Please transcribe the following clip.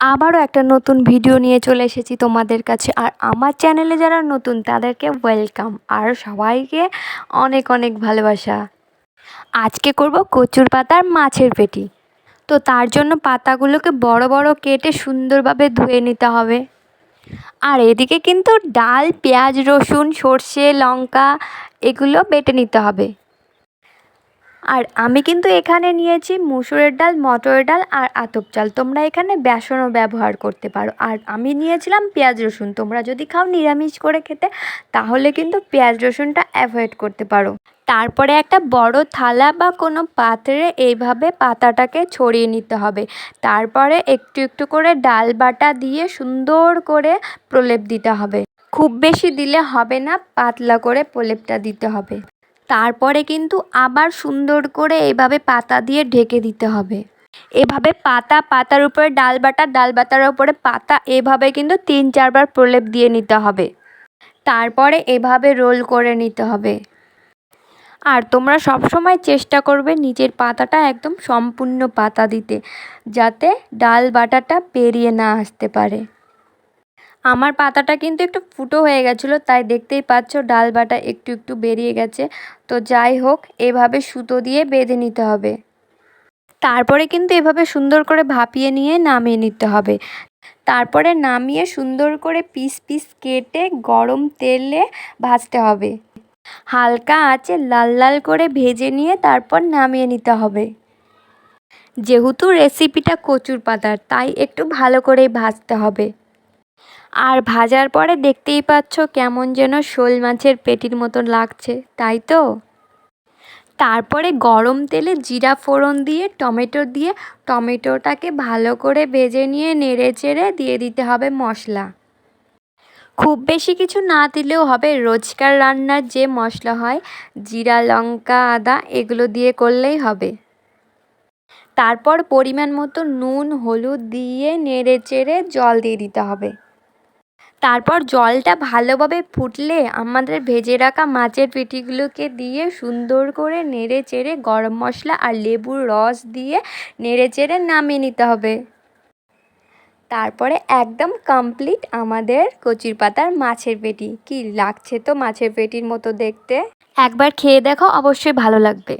আবারও একটা নতুন ভিডিও নিয়ে চলে এসেছি তোমাদের কাছে। আর আমার চ্যানেলে যারা নতুন, তাদেরকে ওয়েলকাম আর সবাইকে অনেক অনেক ভালোবাসা। আজকে করব কচুর পাতার মাছের পেটি। তো তার জন্য পাতাগুলোকে বড় বড় কেটে সুন্দরভাবে ধুয়ে নিতে হবে। আর এদিকে কিন্তু ডাল, পেঁয়াজ, রসুন, সর্ষে, লঙ্কা, এগুলো বেটে নিতে হবে। আর আমি কিন্তু এখানে নিয়েছি মুসুরের ডাল, মটরের ডাল আর আতপ চাল। তোমরা এখানে বেসনও ব্যবহার করতে পারো। আর আমি নিয়েছিলাম পেঁয়াজ রসুন। তোমরা যদি খাও নিরামিষ করে খেতে, তাহলে কিন্তু পেঁয়াজ রসুনটা অ্যাভয়েড করতে পারো। তারপরে একটা বড় থালা বা কোনো পাত্রে এইভাবে পাতাটাকে ছড়িয়ে নিতে হবে। তারপরে একটু একটু করে ডাল বাটা দিয়ে সুন্দর করে প্রলেপ দিতে হবে। খুব বেশি দিলে হবে না, পাতলা করে প্রলেপটা দিতে হবে। তারপরে কিন্তু আবার সুন্দর করে এভাবে পাতা দিয়ে ঢেকে দিতে হবে। এভাবে পাতা, পাতার উপরে ডাল বাটা, ডাল বাটার উপরে পাতা, এভাবে কিন্তু তিন, চারবার প্রলেপ দিয়ে নিতে হবে। তারপরে এভাবে রোল করে নিতে হবে। আর তোমরা সব সময় চেষ্টা করবে নিজের পাতাটা একদম সম্পূর্ণ পাতা দিতে, যাতে ডাল বাটাটা পেরিয়ে না আসতে পারে। আমার পাতাটা কিন্তু একটু ফুটো হয়ে গেছিল, তাই দেখতেই পাচ্ছ ডাল বাটা একটু একটু বেরিয়ে গেছে। তো যাই হোক, এভাবে সুতো দিয়ে বেঁধে নিতে হবে। তারপরে কিন্তু এভাবে সুন্দর করে ভাপিয়ে নিয়ে নামিয়ে নিতে হবে। তারপরে নামিয়ে সুন্দর করে পিস পিস কেটে গরম তেলে ভাজতে হবে। হালকা আঁচে লাল লাল করে ভেজে নিয়ে তারপর নামিয়ে নিতে হবে। যেহেতু রেসিপিটা কচুর পাতার, তাই একটু ভালো করেই ভাজতে হবে। আর ভাজার পরে দেখতেই পাচ্ছ কেমন যেন শোল মাছের পেটির মতন লাগছে, তাই তো? তারপরে গরম তেলে জিরা ফোড়ন দিয়ে, টমেটো দিয়ে, টমেটোটাকে ভালো করে ভেজে নিয়ে নেড়ে চেড়ে দিয়ে দিতে হবে মশলা। খুব বেশি কিছু না দিলেও হবে রোজকার রান্নার যে মশলা হয়, জিরা, লঙ্কা, আদা, এগুলো দিয়ে করলেই হবে। তারপর পরিমাণ মতো নুন, হলুদ দিয়ে নেড়ে চেড়ে জল দিয়ে দিতে হবে। তারপর জলটা ভালোভাবে ফুটলে আমাদের ভেজে রাখা মাছের পেটিগুলোকে দিয়ে সুন্দর করে নেড়ে চেড়ে গরম মশলা আর লেবুর রস দিয়ে নেড়ে চেড়ে নামিয়ে নিতে হবে। তারপরে একদম কমপ্লিট আমাদের কচির পাতার মাছের পেটি। কি লাগছে তো মাছের পেটির মতো দেখতে? একবার খেয়ে দেখো, অবশ্যই ভালো লাগবে।